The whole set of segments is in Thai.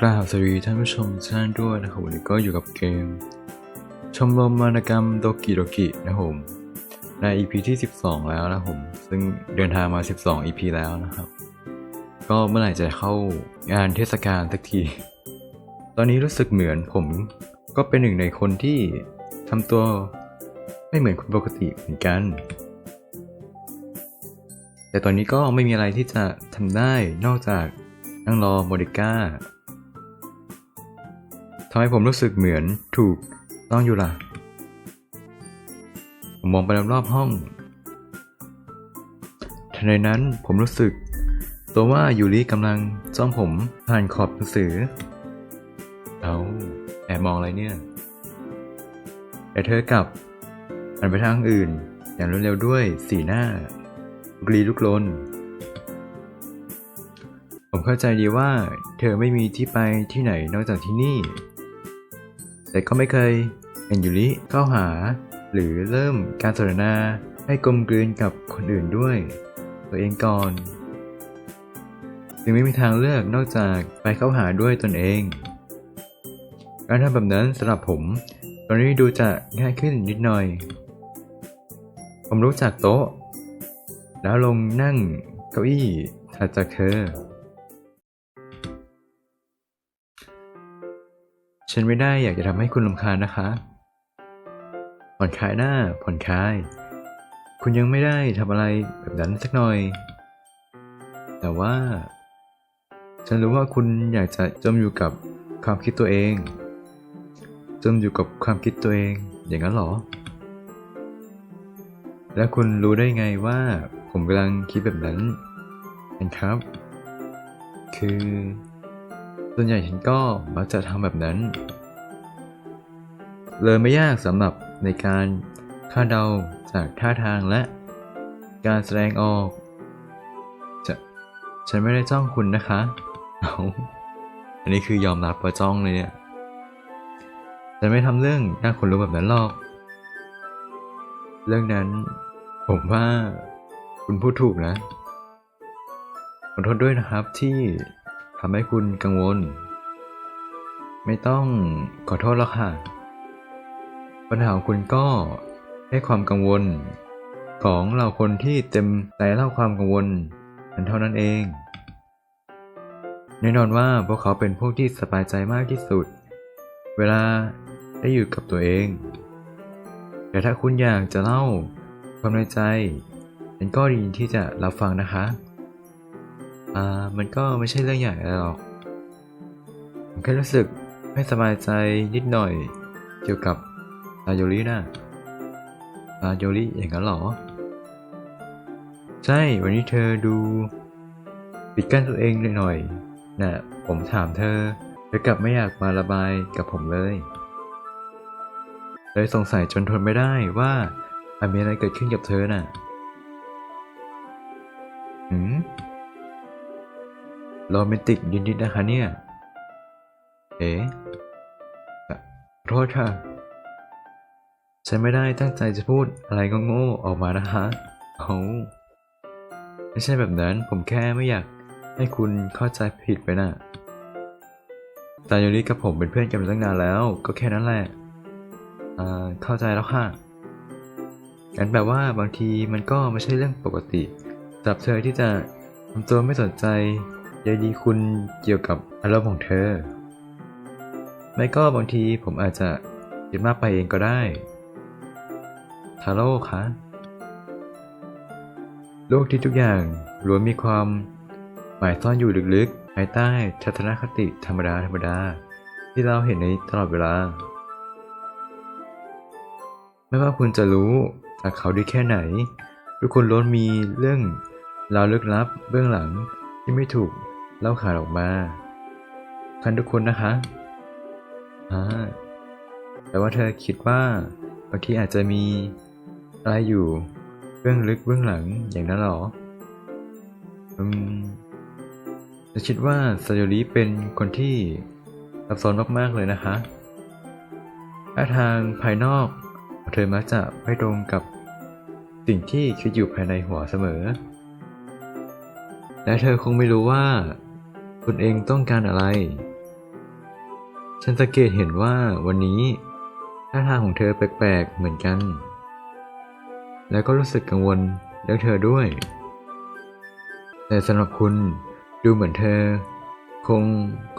กราบสวัสดีท่านผู้ชมท่านด้วยนะครับวันนี้ก็อยู่กับเกม ชมรมวรรณกรรมโดกิโดกินะครับผมใน EP ที่ 12 แล้วนะครับผมซึ่งเดินทางมา 12 EP แล้วนะครับ ก็เมื่อไหร่จะเข้างานเทศกาลสักที ตอนนี้รู้สึกเหมือนผมก็เป็นหนึ่งในคนที่ทำตัวไม่เหมือนคนปกติเหมือนกัน แต่ตอนนี้ก็ไม่มีอะไรที่จะทำได้นอกจากนั่งรอโมเดก้า ทำให้ผมรู้สึกเหมือนถูกต้องอยู่ล่ะ ผมมองไปรอบๆห้อง ทันใดนั้นผมรู้สึก ตัวว่ายูริกำลังจ้องผมผ่านขอบหนังสือ เอาแอบมองอะไรเนี่ย แต่เธอกลับหันไปทางอื่น อย่างรวดเร็วด้วยสีหน้ากลี้ลุกลน ผมเข้าใจดีว่า เธอไม่มีที่ไปที่ไหนนอกจากที่นี่ แต่ก็ไม่เคยเห็นยูริเข้าหา หรือเริ่มการสนทนาให้กลมกลืนกับคนอื่นด้วย ตัวเองก่อนจึงไม่มีทางเลือกนอกจากไปเข้าหาด้วยตนเอง การทำแบบนั้นสำหรับผม ตอนนี้ดูจะง่ายขึ้นนิดหน่อย ผมรู้จักโต๊ะ แล้วลงนั่งเก้าอี้ถัดจากเธอ ฉันไม่ได้อยากจะทำให้คุณลำคาญนะคะ ผ่อนคลายหน้า ผ่อนคลาย คุณยังไม่ได้ทำอะไรแบบนั้นสักหน่อย แต่ว่า ฉันรู้ว่าคุณอยากจะจมอยู่กับความคิดตัวเอง จมอยู่กับความคิดตัวเอง อย่างนั้นเหรอ แล้วคุณรู้ได้ไงว่า ผมกำลังคิดแบบนั้นกันครับ คือ ส่วนใหญ่ฉันก็มักจะทำแบบนั้น เลยไม่ยากสำหรับในการคาดเดาจากท่าทางและการแสดงออกจะฉันไม่ได้จ้องคุณนะคะเอาอันนี้คือยอมรับว่าจ้องเลยเนี่ยฉันไม่ทำเรื่องน่าขนลุกแบบนั้นหรอก เรื่องนั้น ผมว่าคุณพูดถูกนะขอโทษด้วยนะครับที่ำให้คุณกังวล ไม่ต้องขอโทษหรอกค่ะ ปัญหาของคุณก็ให้ความกังวล ของเราคนที่เต็มใจเล่าความกังวลนั้นเท่านั้นเอง แน่นอนว่าพวกเขาเป็นพวกที่สบายใจมากที่สุด เวลาได้อยู่กับตัวเอง แต่ถ้าคุณอยากจะเล่าความในใจมันก็ดีที่จะรับฟังนะคะ อ่ามันก็ไม่ใช่เรื่องใหญ่อะไรหรอกผมแค่รู้สึกไม่สบายใจนิดหน่อยเกี่ยวกับอาโยรินะอาโยริอย่างนั้นหรอ ใช่ วันนี้เธอดูปิดกั้นตัวเองหน่อยๆน่ะผมถามเธอเธอกลับไม่อยากมาระบายกับผมเลยเลยสงสัยจนทนไม่ได้ว่าอาจมีอะไรเกิดขึ้นกับเธอน่ะ หืม โรแมนติกนิดๆนะคะเนี่ย เอ๋โทษค่ะ ฉันไม่ได้ตั้งใจจะพูดอะไรก็โง่ออกมานะคะเอาไม่ใช่แบบนั้น ผมแค่ไม่อยากให้คุณเข้าใจผิดไปน่ะตาโยริกับผมเป็นเพื่อนกันมาตั้งนานแล้ว ก็แค่นั้นแหละ อ่า เข้าใจแล้วค่ะงั้นแปลว่าบางทีมันก็ไม่ใช่เรื่องปกติสำหรับเธอที่จะทำตัวไม่สนใจ ใยดีคุณเกี่ยวกับอารมณ์ของเธอ ไม่ก็บางทีผมอาจจะคิดมากไปเองก็ได้ ทาโร่คะโลกที่ทุกอย่างล้วนมีความหมายซ่อนอยู่ลึกๆภายใต้ทัศนคติธรรมดาธรรมดาที่เราเห็นในตลอดเวลา ไม่ว่าคุณจะรู้จากเขาดีแค่ไหน ทุกคนล้วนมีเรื่องราวลึกลับเบื้องหลังที่ไม่ถูก เล่าขานออกมาคันทุกคนนะคะอ่าแต่ว่าเธอคิดว่าบางทีอาจจะมีอะไรอยู่เบื้องลึกเบื้องหลังอย่างนั้นหรอ อืมฉันคิดว่าซาโยริเป็นคนที่ซับซ้อนมากๆเลยนะคะท่าทางภายนอก เธอมักจะไม่ตรงกับสิ่งที่คิดอยู่ภายในหัวเสมอ และเธอคงไม่รู้ว่า ตนเองต้องการอะไร ฉันสังเกตเห็นว่าวันนี้ท่าทางของเธอแปลกๆเหมือนกัน แล้วก็รู้สึกกังวลเรื่องเธอด้วย แต่สำหรับคุณดูเหมือนเธอ คง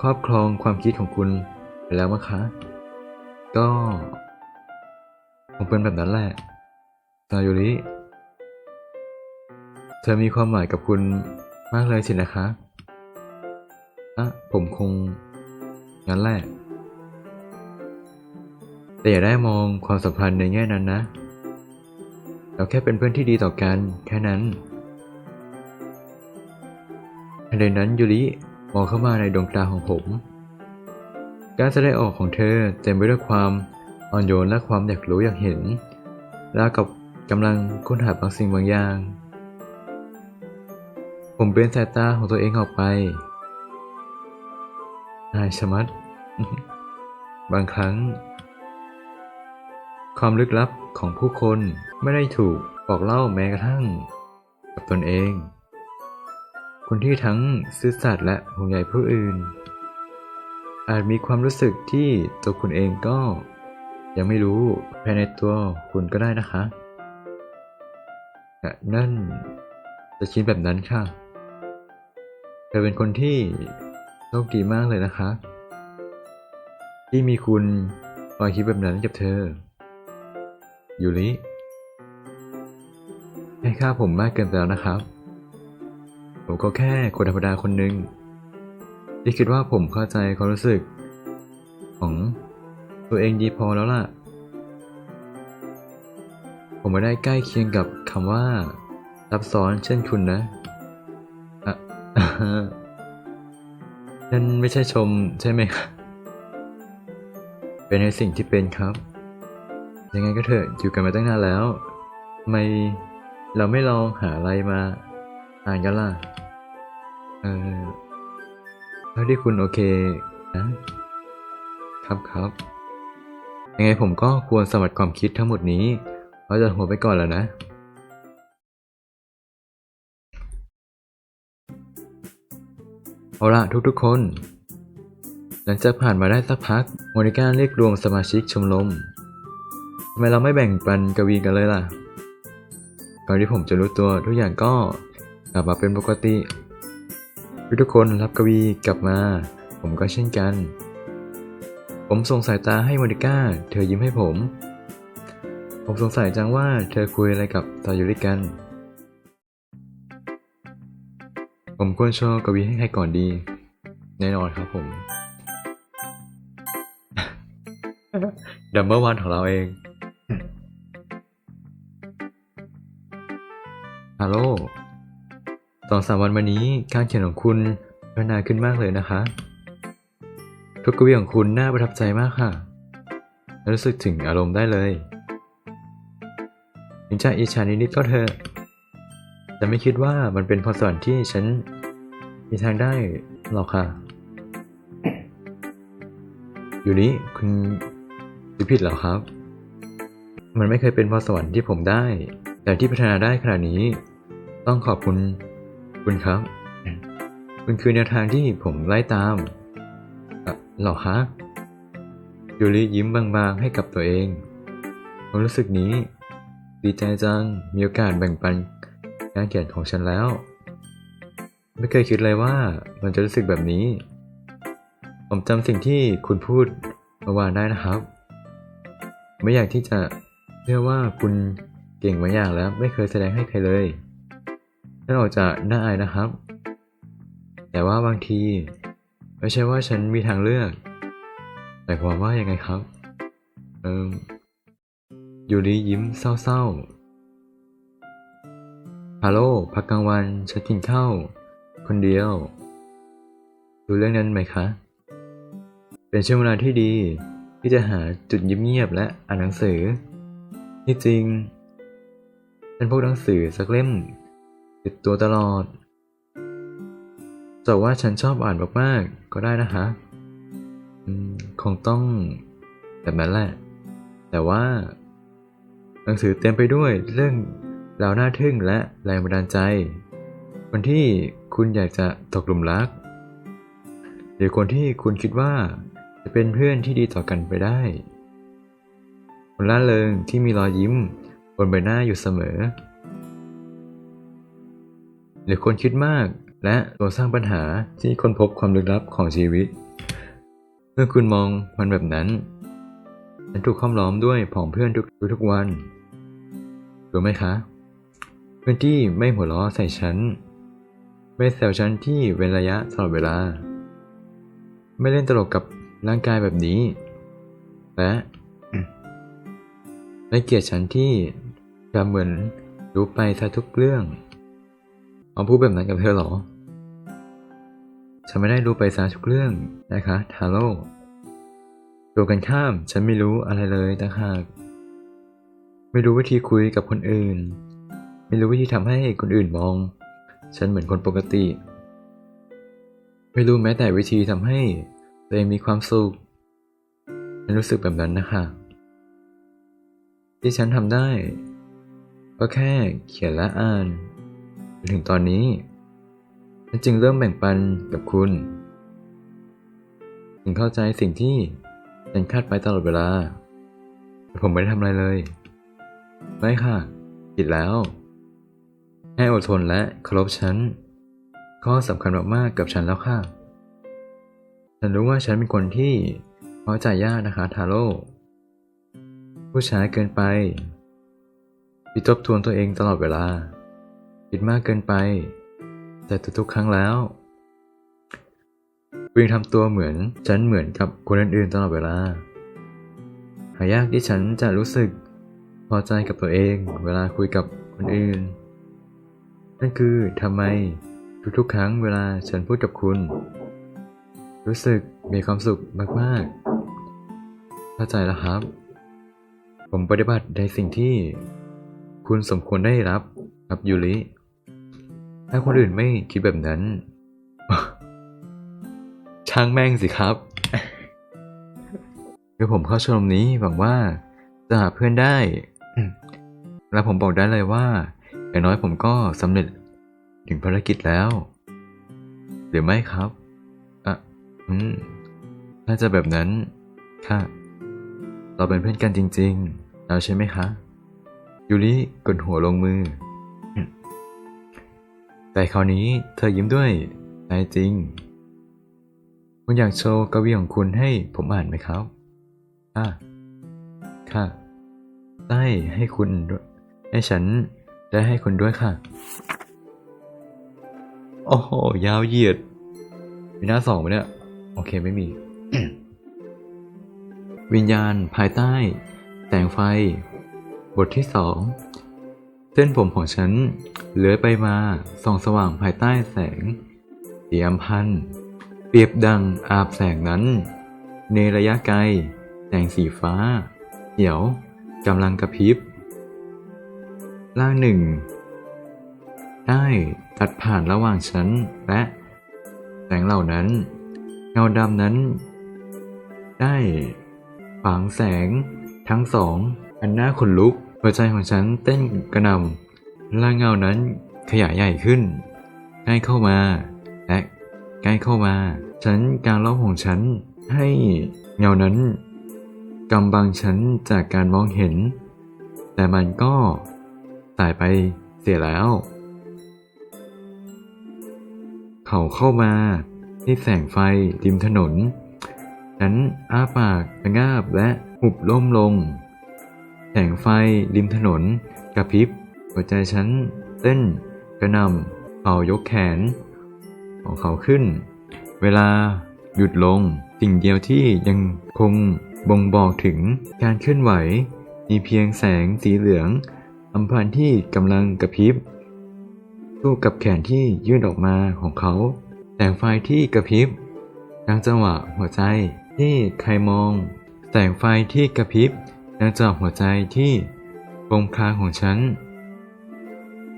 ครอบครองความคิดของคุณไปแล้วมั้งคะ ก็คงเป็นแบบนั้นแหละซายุริเธอมีความหมายกับคุณมากเลยสินะคะ อะผมคงงั้นแหละ แต่อย่าได้มองความสัมพันธ์ในแง่นั้นนะ เราแค่เป็นเพื่อนที่ดีต่อกันแค่นั้นทันใดนั้นยูริมองเข้ามาในดวงตาของผม การแสดงออกของเธอเต็มไปด้วยความอ่อนโยนและความอยากรู้อยากเห็นราวกับกำลังค้นหาบางสิ่งบางอย่าง ผมเบนสายตาของตัวเองออกไป นายชะมัด บางครั้ง ความลึกลับของผู้คนไม่ได้ถูกบอกเล่าแม้กระทั่ง กับตนเอง คนที่ทั้งซื่อสัตย์และห่วงใยผู้อื่น อาจมีความรู้สึกที่ตัวคุณเองก็ ยังไม่รู้ภายในตัวคุณก็ได้นะคะนั่นจะคิดแบบนั้นค่ะเธอเป็นคนที่ คดีมากเลยนะคะ ที่มีคุณคอยคิดแบบนั้นกับเธอยูริให้ค่าผมมากเกินไปแล้วนะครับ ผมก็แค่คนธรรมดาคนหนึ่งที่คิดว่าผมเข้าใจความรู้สึก ของตัวเองดีพอแล้วล่ะ ผมไม่ได้ใกล้เคียงกับคำว่าซับซ้อนเช่นคุณนะอะ นั่นไม่ใช่ชมใช่ไหมครับเป็นในสิ่งที่เป็นครับ ยังไงก็เถอะอยู่กันมาตั้งนานแล้วทำไมเราไม่ลองหาอะไรมาอ่านกันล่ะ เออเท่าที่คุณโอเคนะครับครับ ยังไงผมก็ควรสมัดความคิดทั้งหมดนี้ไว้จะหัวไปก่อนแล้วนะ เอาละทุกๆคน หลังจากผ่านมาได้สักพักโมนิก้าเรียกรวมสมาชิกชมรมทำไมเราไม่แบ่งปันกวีกันเลยล่ะก่อนที่ผมจะรู้ตัวทุกอย่างก็กลับมาเป็นปกติ ทุกคนรับกวีกลับมา ผมก็เช่นกัน ผมส่งสายตาให้โมนิก้า เธอยิ้มให้ผม ผมสงสัยจังว่าเธอคุยอะไรกับตาอยู่ด้วยกัน ผมควรโชว์กวีให้ใครก่อนดี แน่นอนครับผมดัมเบิลวันของเราเอง ฮัลโหล สองสามวันมานี้การเขียนของคุณพัฒนาขึ้นมากเลยนะคะ ทุกกวีของคุณน่าประทับใจมากค่ะ รู้สึกถึงอารมณ์ได้เลยถึงจะอิจฉานิดๆก็เถอะ แต่ไม่คิดว่ามันเป็นพรสวรรค์ที่ฉันมีทางได้หรอกค่ะ อยู่นี้คุณคิดผิดเหรอครับ มันไม่เคยเป็นพรสวรรค์ที่ผมได้ แต่ที่พัฒนาได้ขนาดนี้ ต้องขอบคุณคุณครับ คุณคือแนวทางที่ผมไล่ตามเหรอคะยูริยิ้มบางๆให้กับตัวเองความรู้สึกนี้ ดีใจจังมีโอกาสแบ่งปัน งานเขียนของฉันแล้ว ไม่เคยคิดเลยว่ามันจะรู้สึกแบบนี้ ผมจำสิ่งที่คุณพูดเมื่อวานได้นะครับ ไม่อยากที่จะเชื่อว่าคุณเก่งมางอย่างแล้ว ไม่เคยแสดงให้ใครเลยนั่นออกจากน่าอายนะครับ แต่ว่าบางที ไม่ใช่ว่าฉันมีทางเลือก แต่ความว่ายังไงครับ เออยูริยิ้มเศร้าๆ ฮัลโหลพักกลางวันฉันกินข้าวคนเดียว ดูเรื่องนั้นไหมคะ เป็นช่วงเวลาที่ดีที่จะหาจุดเงียบๆและอ่านหนังสือ ที่จริงฉันพกหนังสือสักเล่ม ติดตัวตลอดจะว่าฉันชอบอ่านมากๆก็ได้นะคะคงต้องแบบนั้นแหละ แต่ว่า หนังสือเต็มไปด้วยเรื่อง เราน่าทึ่งและแรงบันดาลใจ คนที่คุณอยากจะตกหลุมรัก หรือคนที่คุณคิดว่าจะเป็นเพื่อนที่ดีต่อกันไปได้ คนล่าเริงที่มีรอยยิ้มบนใบหน้าอยู่เสมอ หรือคนคิดมากและตัวสร้างปัญหาที่ค้นพบความลึกลับของชีวิต เมื่อคุณมองมันแบบนั้นฉันถูกค้อมล้อมด้วยผองเพื่อนทุกทุกวันรู้ไหมคะ พื่อนที่ไม่หัวเราะใส่ฉัน ไม่แซวฉันที่เว้นระยะตลอดเวลา ไม่เล่นตลกกับร่างกายแบบนี้ และไม่เกลียดฉันที่จะเหมือนรู้ไปซะทุกเรื่อง เอาพูดแบบนั้นกับเธอเหรอ ฉันไม่ได้รู้ไปซะทุกเรื่องนะคะทาโร่ตัวกันข้ามฉันไม่รู้อะไรเลยต่างหาก ไม่รู้วิธีคุยกับคนอื่น ไม่รู้วิธีทำให้คนอื่นมอง ฉันเหมือนคนปกติ ไม่รู้แม้แต่วิธีทำให้ตัวเองมีความสุข ฉันรู้สึกแบบนั้นนะคะที่ฉันทำได้ ก็แค่เขียนและอ่านจนถึงตอนนี้ฉันจึงเริ่มแบ่งปันกับคุณถึงเข้าใจสิ่งที่ฉันคาดไปตลอดเวลาแต่ผมไม่ได้ทำอะไรเลย ไม่ค่ะ ผิดแล้ว ให้อดทนและเคารพฉัน ข้อสำคัญมากๆกับฉันแล้วค่ะ ฉันรู้ว่าฉันเป็นคนที่น้อใจยากนะคะทาโร่ผู้ชายเกินไปคิดทบทวนตัวเองตลอดเวลาคิดมากเกินไป แต่ทุกๆครั้งแล้วคุณยังทำตัวเหมือนฉันเหมือนกับคนอื่นๆตลอดเวลา หายากที่ฉันจะรู้สึกพอใจกับตัวเอง เวลาคุยกับคนอื่น นั่นคือทำไมทุกๆ ครั้งเวลาฉันพูดกับคุณ รู้สึกมีความสุขมากๆ เข้าใจแล้วครับ ผมปฏิบัติในสิ่งที่ คุณสมควรได้รับครับยูริถ้าคนอื่นไม่คิดแบบนั้น ช่างแม่งสิครับคือผมเข้าชมรมนี้หวังว่าจะหาเพื่อนได้ และผมบอกได้เลยว่า อย่างน้อยผมก็สำเร็จถึงภารกิจแล้ว หรือไม่ครับ อะ อืม น่าจะแบบนั้น ค่ะ เราเป็นเพื่อนกันจริง ๆ แล้วใช่ไหมคะ ยูริกดหัวลงมือ แต่คราวนี้เธอยิ้มด้วยใจจริง คุณอยากโชว์กวีของคุณให้ผมอ่านไหมครับค่ะ ค่ะ ได้ให้คุณให้ฉัน ได้ให้คุณด้วยค่ะ โอ้โห ยาวเหยียด มีหน้าสองไหมเนี่ย โอเคไม่มี วิญญาณภายใต้ แสงไฟ บทที่สอง เส้นผมของฉันเลื้อยไปมาส่องสว่างภายใต้แสงสีอัมพันธ์เปรียบดังอาบแสงนั้น ในระยะไกล แสงสีฟ้า เขียวกำลังกระพริบ ล่างหนึ่ง ได้ตัดผ่านระหว่างฉันและแสงเหล่านั้น เงาดำนั้น ได้ฝังแสงทั้งสองอันน่าขนลุก หัวใจของฉันเต้นกระหน่ำและเงานั้นขยายใหญ่ขึ้น ใกล้เข้ามา และใกล้เข้ามา ฉันกางล้อของฉันให้เงานั้นกำบังฉันจากการมองเห็น แต่มันก็ สายไปเสียแล้ว เขาเข้ามาที่แสงไฟริมถนน ฉันอ้าปากระงาบและหุบล่มลง แสงไฟริมถนนกระพริบ หัวใจฉันเต้นกระนำเขายกแขน ของเขาขึ้น เวลาหยุดลงสิ่งเดียวที่ยังคงบ่งบอกถึงการเคลื่อนไหว มีเพียงแสงสีเหลือง อัมพันที่กำลังกระพริบสู้กับแขนที่ยื่นออกมาของเขา แสงไฟที่กระพริบดังจังหวะหัวใจที่ใครมอง แสงไฟที่กระพริบดังจังหวะหัวใจที่โคงคางของฉัน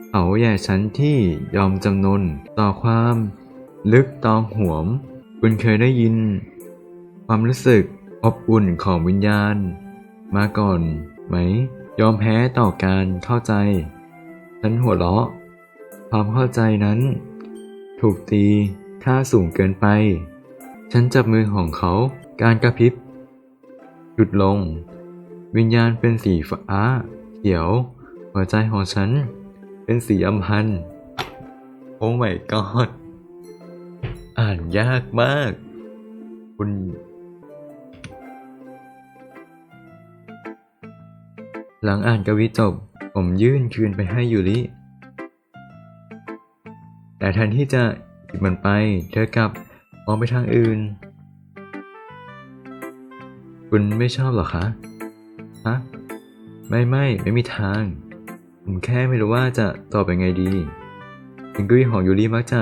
เขาแย่ฉันที่ยอมจำนนต่อความ ลึกตองหวม คุณเคยได้ยิน ความรู้สึกอบอุ่นของวิญญาณ มาก่อนไหม ยอมแพ้ต่อการเข้าใจ ฉันหัวเราะ ความเข้าใจนั้น ถูกตีค่าสูงเกินไป ฉันจับมือของเขาการกระพริบหยุดลง วิญญาณเป็นสีฟ้า เขียว หัวใจของฉัน เป็นสีอำพันโอ้ my god อ่านยากมาก คุณ หลังอ่านกวีจบ ผมยื่นคืนไปให้ยูริ แต่แทนที่จะหยิบมันไป เธอกลับมองไปทางอื่น คุณไม่ชอบหรอคะฮะไม่ไม่ไม่มีทาง ผมแค่ไม่รู้ว่าจะตอบยังไงดีถึงกวีของยูริมักจะ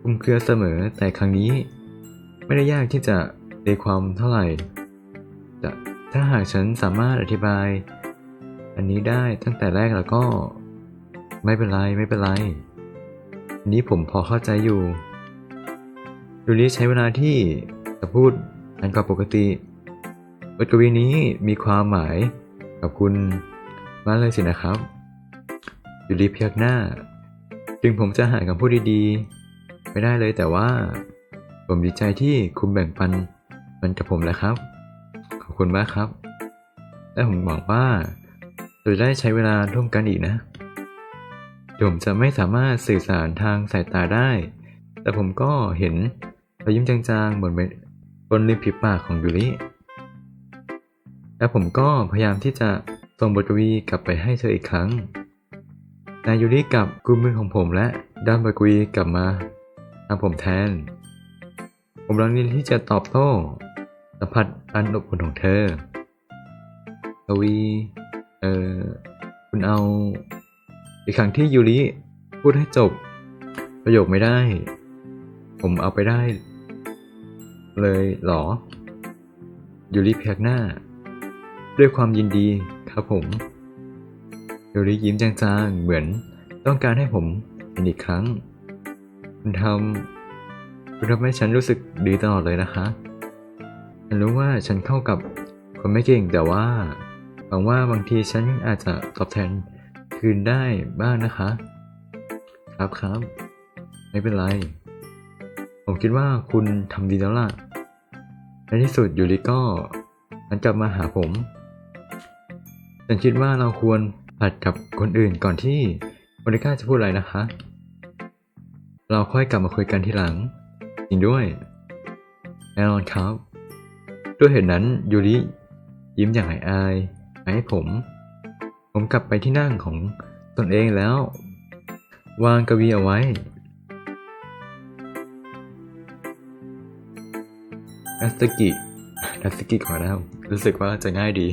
คลุมเครือเสมอแต่ครั้งนี้ ไม่ได้ยากที่จะเรียความเท่าไหร่แต่ถ้าหากฉันสามารถอธิบาย อันนี้ได้ตั้งแต่แรกแล้วก็ ไม่เป็นไรไม่เป็นไร อันนี้ผมพอเข้าใจอยู่ยูริใช้เวลาที่จะพูดอันกว่าปกติบทกวีนี้มีความหมายกับคุณมากเลยสินะครับยูริพยักหน้า ถึงผมจะหาคำพูดดีๆ ไม่ได้เลยแต่ว่า ผมดีใจที่คุณแบ่งปันมันกับผมแล้วครับ ขอบคุณมากครับ และผมหวังว่า เราจะได้ใช้เวลาร่วมกันอีกนะถึงผมจะไม่สามารถสื่อสารทางสายตาได้ แต่ผมก็เห็นรอยยิ้มจางๆบนเบนริมฝีปากของยูริ และผมก็พยายามที่จะส่งบทกวีกลับไปให้เธออีกครั้ง นายยูริกลับกุมมือของผมและด้านบทกวีกลับมาทางผมแทน ผมรังเรียนที่จะตอบโต้สัมผัสอันอบอุ่นของเธอกวี เออคุณเอา อีกครั้งที่ยูริพูดให้จบ ประโยคไม่ได้ ผมเอาไปได้ เลยหรอ ยูริพยักหน้า ด้วยความยินดีครับผม ยูริยิ้มจางๆ เหมือนต้องการให้ผมเห็นอีกครั้ง คุณทำคุณทำให้ฉันรู้สึกดีตลอดเลยนะคะ ฉันรู้ว่าฉันเข้ากับคนไม่เก่งแต่ว่า หวังว่าบางทีฉันอาจจะตอบแทนคืนได้บ้างนะคะ ครับครับ ไม่เป็นไร ผมคิดว่าคุณทำดีแล้วล่ะ ในที่สุดยูริก็มันกลับมาหาผม ฉันคิดว่าเราควรผัดกับคนอื่นก่อนที่โมนิก้าจะพูดอะไรนะคะ เราค่อยกลับมาคุยกันทีหลัง จริงด้วย แน่นอนครับ ด้วยเหตุนั้นยูริยิ้มอย่างอาย ให้ผม ผมกลับไปที่นั่งของตนเองแล้ว วางกวีเอาไว้นัสกินัสกิก่อนนะครับรู้สึกว่าจะง่ายดี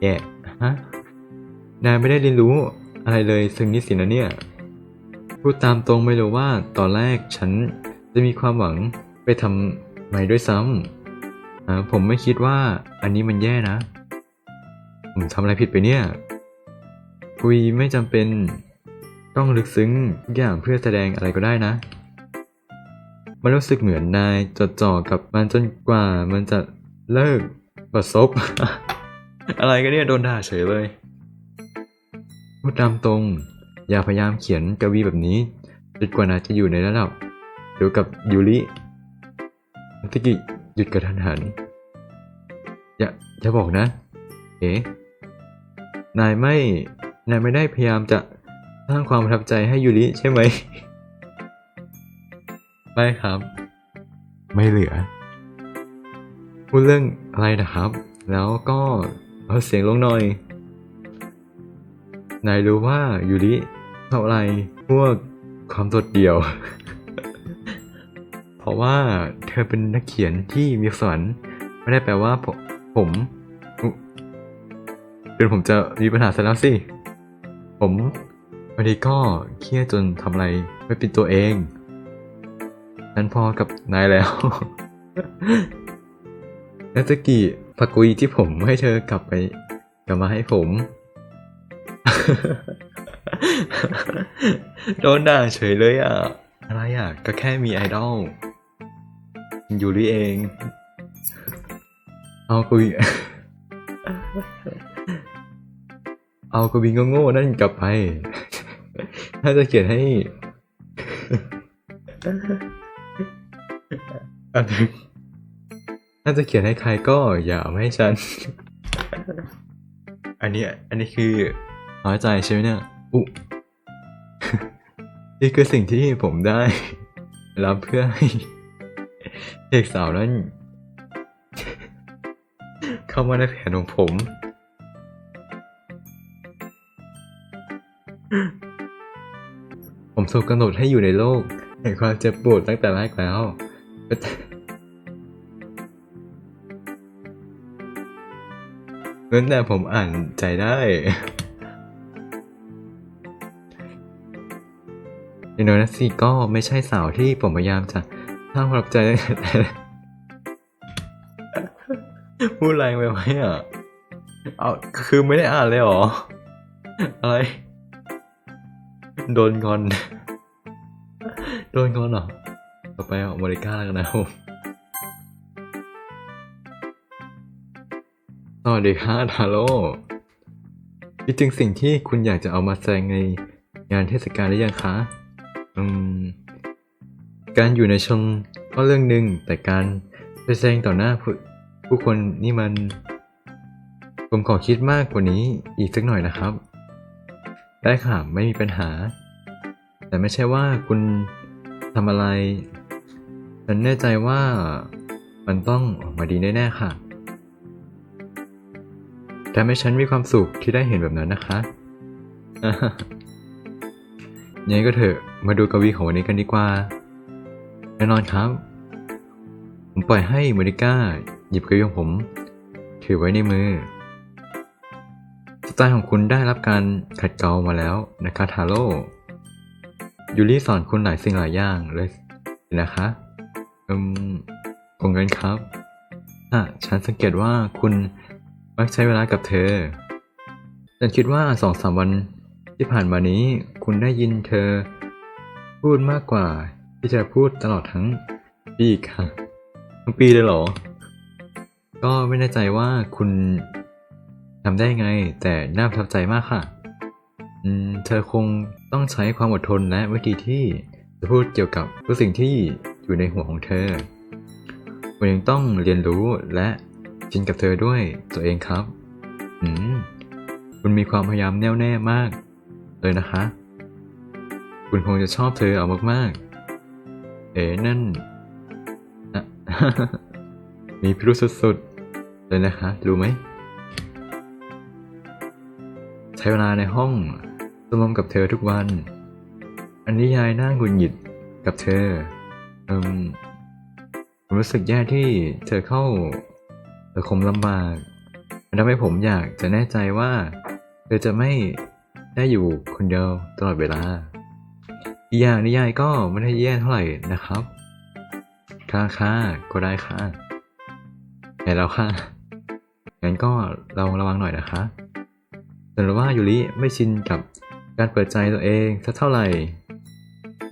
แย่ฮะ นายไม่ได้เรียนรู้อะไรเลยซึ่งนี้สินะเนี่ย พูดตามตรงไม่รู้ว่าตอนแรกฉันจะมีความหวังไปทำใหม่ด้วยซ้ำ ผมไม่คิดว่าอันนี้มันแย่นะ ผมทำอะไรผิดไปเนี่ย คุยไม่จำเป็นต้องลึกซึ้งทุกอย่างเพื่อแสดงอะไรก็ได้นะ มันรู้สึกเหมือนนายจดจ่อกับมันจนกว่ามันจะเลิกประสบ อะไรกันเนี่ยโดนด่าเฉยเลยพูดตามตรง อย่าพยายามเขียนกวีแบบนี้จนกว่านายจะอยู่ในระดับเดียวกับยูรินัตกิ ยุดกระทันหัน อย่าอย่าบอกนะ เอ๋นายไม่ นายไม่ได้พยายามจะสร้างความประทับใจให้ยูริใช่ไหม ไม่ครับ ไม่เหลือ พูดเรื่องอะไรนะครับ แล้วก็เอาเสียงลงหน่อย นายรู้ว่ายูริชอบอะไรพวกความโดดเดี่ยว เพราะว่าเธอเป็นนักเขียนที่มีสวรรค์ไม่ได้แปลว่าผมผมเดี๋ยวผมจะมีปัญหาซะแล้วสิ ผมวันนี้ก็เครียดจนทำอะไรไม่เป็นตัวเองฉันพอกับนายแล้วนาตะกี้ผักกุยที่ผมให้เธอกลับไป กลับมาให้ผม โดนด่าเฉยเลยอะ อะไรอะ ก็แค่มีไอดอล อยูริเอง เอากุยเอากวิงโง่ๆนั่นกลับไป ถ้าจะเขียนให้อันถ้าจะเขียนให้ใครก็อย่าเอามาให้ฉัน อันนี้ อันนี้คือน้อยใจใช่ไหมเนี่ยอุนี่คือสิ่งที่ผมได้ รับเพื่อให้ เด็กสาวนั้น เข้ามาในแผนของผม ผมถูกกำหนดให้อยู่ในโลกแห่งความเจ็บปวดตั้งแต่แรกแล้วเว้นแต่ผมอ่านใจได้อย่างน้อยนะสิก็ไม่ใช่สาวที่ผมพยายามจะ สร้างความประทับใจตั้งแต่พูดแรงไปไหมอะ เอาคือไม่ได้อ่านเลยหรอ อะไร โดนงอน โดนงอนเหรอ ต่อไปอาโมริกาแล้วกันนะผมสวัสดีค่ะทาโร่คิดถึงสิ่งที่คุณอยากจะเอามาแสดงในงานเทศกาลหรือยังคะ อืม การอยู่ในชงก็เรื่องหนึ่งแต่การไปแสดงต่อหน้าผู้คนนี่มัน ผมขอคิดมากกว่านี้อีกสักหน่อยนะครับ ได้ค่ะไม่มีปัญหา แต่ไม่ใช่ว่าคุณทำอะไร ฉันแน่ใจว่ามันต้องออกมาดีแน่ๆค่ะทำให้ฉันมีความสุขที่ได้เห็นแบบนั้นนะคะยังไงก็เถอะ มาดูกวีของวันนี้กันดีกว่า แน่นอนครับ ผมปล่อยให้โมนิก้า หยิบกระยองผม ถือไว้ในมือ สไตล์ของคุณได้รับการขัดเกลามาแล้วนะคะทาโร่ยูริสอนคุณหลายสิ่งหลายอย่างเลยนะคะอืมคงงั้นครับอะฉันสังเกตว่าคุณมักใช้เวลากับเธอ ฉันคิดว่าสองสามวันที่ผ่านมานี้ คุณได้ยินเธอ พูดมากกว่า ที่จะพูดตลอดทั้งปีค่ะ ทั้งปีเลยเหรอ ก็ไม่แน่ใจว่าคุณทำได้ไง แต่น่าประทับใจมากค่ะ อืม เธอคงต้องใช้ความอดทนและวิธีที่จะพูดเกี่ยวกับทุกสิ่งที่อยู่ในหัวของเธอคุณยังต้องเรียนรู้และชินกับเธอด้วยตัวเองครับ อืม คุณมีความพยายามแน่วแน่มาก เลยนะคะ คุณคงจะชอบเธอเอามากๆ เอ๋นั่นอะมีพิรุษสุดๆ เลยนะคะ รู้ไหม ใช้เวลาในห้องสมมกับเธอทุกวัน อันนี้ยายน่าหงุดหงิดกับเธอ เอืมผมรู้สึกแย่ที่เธอเข้าสังคมลำบากมันทำให้ผมอยากจะแน่ใจว่า เธอจะไม่ได้อยู่คนเดียวตลอดเวลา อีกอย่างนิยายก็ไม่ได้แย่เท่าไหร่นะครับ ค่ะค่ะก็ได้ค่ะแต่แล้วค่ะงั้นก็เราระวังหน่อยนะคะแต่ว่ายูริไม่ชินกับการเปิดใจตัวเองสักเท่าไหร่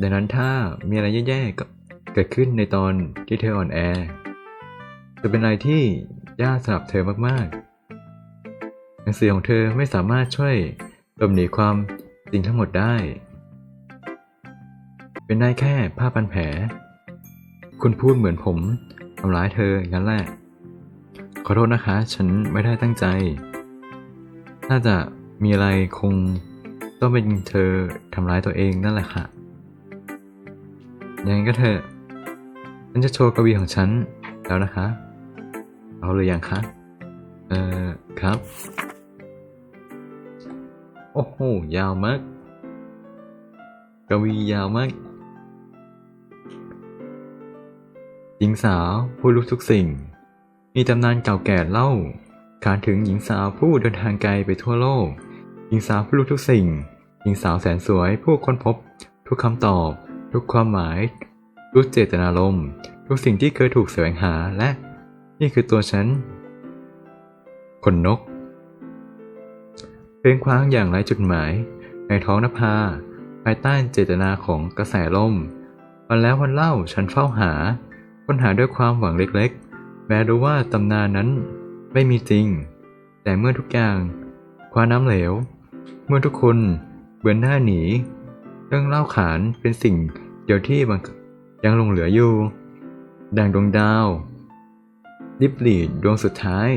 ดังนั้นถ้ามีอะไรแย่ๆก็เกิดขึ้นในตอนที่เธออ่อนแอ จะเป็นอะไรที่ยากสำหรับเธอมากๆ หนังสือของเธอไม่สามารถช่วยหลบหนีความจริงทั้งหมดได้ เป็นได้แค่ผ้าพันแผล คุณพูดเหมือนผมทำร้ายเธองั้นแหละ ขอโทษนะคะ ฉันไม่ได้ตั้งใจ น่าจะมีอะไรคงต้องเป็นเธอทำร้ายตัวเองนั่นแหละค่ะ ยังไงก็เถอะฉันจะโชว์กวีของฉันแล้วนะคะ เอาเลยยังคะ เอ่อ ครับ โอ้โห ยาวมาก กวียาวมาก หญิงสาวผู้รู้ทุกสิ่ง มีตำนานเก่าแก่เล่าขานถึงหญิงสาวผู้เดินทางไกลไปทั่วโลก หญิงสาวผู้รู้ทุกสิ่ง หญิงสาวแสนสวยผู้ค้นพบ ทุกคำตอบ ทุกความหมาย ทุกเจตนารมณ์ทุกสิ่งที่เคยถูกแสวงหาและ นี่คือตัวฉันขนนกเพลงคว้างอย่างไร้จุดหมาย ในท้องนภา ภายใต้เจตนาของกระแสลม วันแล้ววันเล่าฉันเฝ้าหา ค้นหาด้วยความหวังเล็กๆ แม้รู้ว่าตำนานนั้นไม่มีจริง แต่เมื่อทุกอย่างคว้าน้ำเหลว เมื่อทุกคนเบือนหน้าหนี เรื่องเล่าขานเป็นสิ่งเดียวที่ยังหลงเหลืออยู่ ดังดวงดาว ลิบหลีดดวงสุดท้าย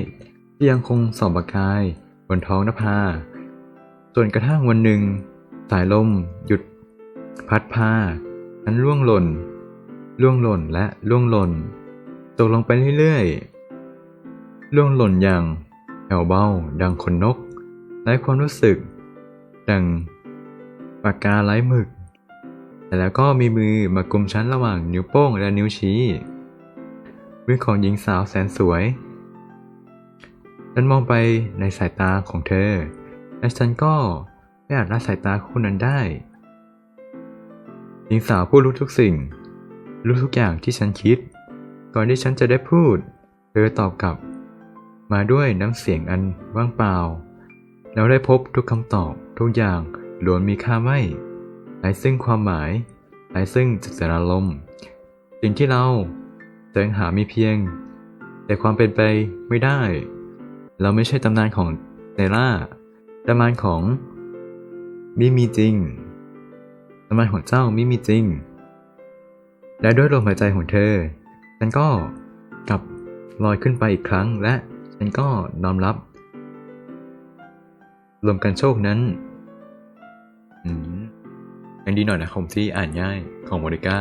ที่ยังคงส่องประกายบนท้องนภาจนกระทั่งวันหนึ่ง สายลมหยุด พัดพานั้นล่วงหล่น ล่วงหล่นและล่วงหล่น ตกลงไปเรื่อยๆ ล่วงหล่นอย่างแผ่วเบาดังขนนกไร้ความรู้สึก ดังปากกาไร้หมึก แต่แล้วก็มีมือมากุมชั้นระหว่างนิ้วโป้งและนิ้วชี้มือของหญิงสาวแสนสวยฉันมองไปในสายตาของเธอ และฉันก็ไม่อาจละสายตาคู่นั้นได้ หญิงสาวพูดรู้ทุกสิ่ง รู้ทุกอย่างที่ฉันคิด ก่อนที่ฉันจะได้พูด เธอตอบกลับ มาด้วยน้ำเสียงอันว่างเปล่าแล้วได้พบทุกคำตอบทุกอย่างล้วนมีค่าไม่ไร้ซึ่งความหมายไร้ซึ่งจิตนารมสิ่งที่เราแสวงหามีเพียง แต่ความเป็นไปไม่ได้ เราไม่ใช่ตำนานของเนล่าตำนานของมิมีจริงตำนานของเจ้ามิมีจริง และด้วยลมหายใจของเธอ ฉันก็กลับลอยขึ้นไปอีกครั้งและฉันก็น้อมรับรวมกันโชคนั้น อืมยังดีหน่อยนะผมที่อ่านง่ายของโมเดก้า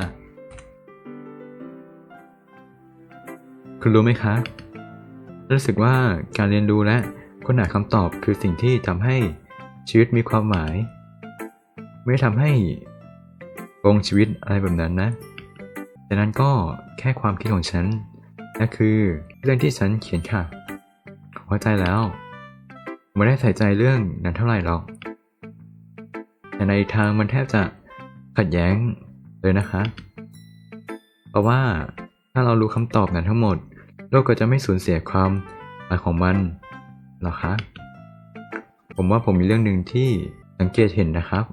คุณรู้ไหมคะ รู้สึกว่าการเรียนรู้และค้นหาคำตอบคือสิ่งที่ทำให้ชีวิตมีความหมาย ไม่ทำให้โกงชีวิตอะไรแบบนั้นนะ แต่นั้นก็แค่ความคิดของฉันนั่นคือเรื่องที่ฉันเขียนค่ะเข้าใจแล้วไม่ได้ใส่ใจเรื่องนั้นเท่าไหร่หรอก แต่ในทางมันแทบจะขัดแย้งเลยนะคะ เพราะว่าถ้าเรารู้คำตอบนั้นทั้งหมด โลกก็จะไม่สูญเสียความหมายของมันหรอคะผมว่าผมมีเรื่องหนึ่งที่สังเกตเห็นนะครับ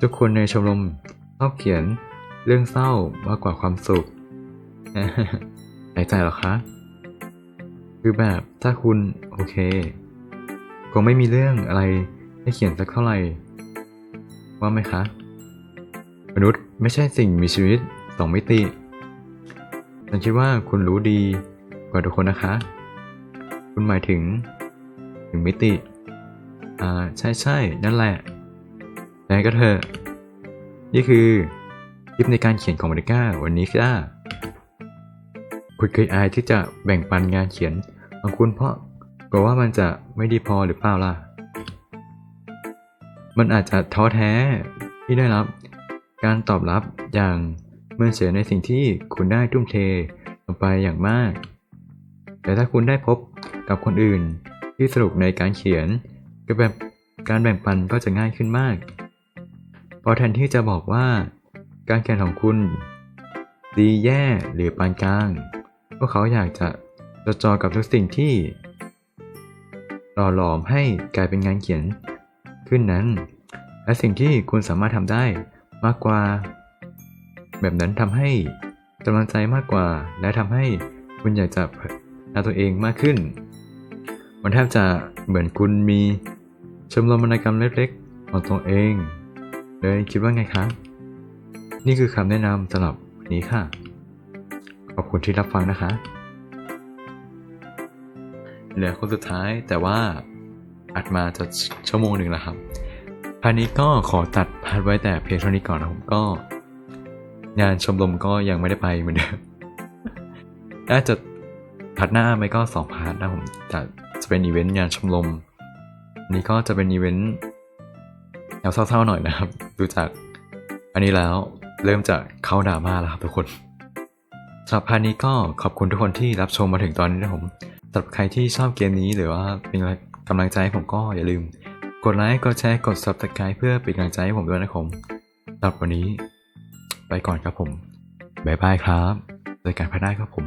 ทุกคนในชมรมชอบเขียน เรื่องเศร้ามากกว่าความสุขหายใจหรอคะ คือแบบถ้าคุณโอเค คงไม่มีเรื่องอะไรให้เขียนสักเท่าไหร่ ว่าไหมคะ มนุษย์ไม่ใช่สิ่งมีชีวิตสองมิติ ฉันคิดว่าคุณรู้ดีกว่าทุกคนนะคะ คุณหมายถึงถึงมิติ อ่า ใช่ใช่นั่นแหละยังไงก็เถอะนี่คือ ปในการเขียนของมาริก้าวันนี้ค่ะคุณเคยอายที่จะแบ่งปันงานเขียนของคุณเพราะกลัวว่ามันจะไม่ดีพอหรือเปล่าล่ะ มันอาจจะท้อแท้ที่ได้รับ การตอบรับอย่างเมื่อเสียในสิ่งที่คุณได้ทุ่มเทลงไปอย่างมาก แต่ถ้าคุณได้พบกับคนอื่นที่สนุกในการเขียนก็แบบการแบ่งปันก็จะง่ายขึ้นมาก เพราะแทนที่จะบอกว่า การเขียนของคุณ ดีแย่หรือปานกลาง พวกเขาอยากจะจดจ่อกับทุกสิ่งที่หล่อหลอมให้กลายเป็นงานเขียนขึ้นนั้น และสิ่งที่คุณสามารถทำได้มากกว่า แบบนั้นทำให้กำลังใจมากกว่า และทำให้คุณอยากจะพัฒนาตัวเองมากขึ้น มันแทบจะเหมือนคุณมีชมรมวรรณกรรมเล็กๆของตัวเอง เลยคิดว่าไงครับ นี่คือคำแนะนำสำหรับวันนี้ค่ะ ขอบคุณที่รับฟังนะคะเหลือคนสุดท้ายแต่ว่าอัดมาจะชั่วโมงหนึ่งแล้วครับพาร์ทนี้ก็ขอตัดพาร์ทไว้แต่เพียงเท่านี้ก่อนนะผมก็ งานชมรมก็ยังไม่ได้ไปเหมือนเดิมน่าจะพาร์ทหน้าไม่ก็สองพาร์ทนะผมจะจะเป็นอีเวนต์งานชมรมนนี้ก็จะเป็นอีเวนต์แนวเศร้าๆหน่อยนะครับ ดูจากอันนี้แล้ว เริ่มจะเข้าดราม่าแล้วครับทุกคนสำหรับพาร์ทนี้ก็ขอบคุณทุกคนที่รับชมมาถึงตอนนี้นะผมสำหรับใครที่ชอบเกมนี้หรือว่าเป็นกำลังใจให้ผมก็อย่าลืม กดไลค์กดแชร์กด subscribe เพื่อเป็นกำลังใจให้ผมด้วยนะครับผมสำหรับวันนี้ ไปก่อนครับผมบายบายครับเจอกันพาร์ทหน้าครับผม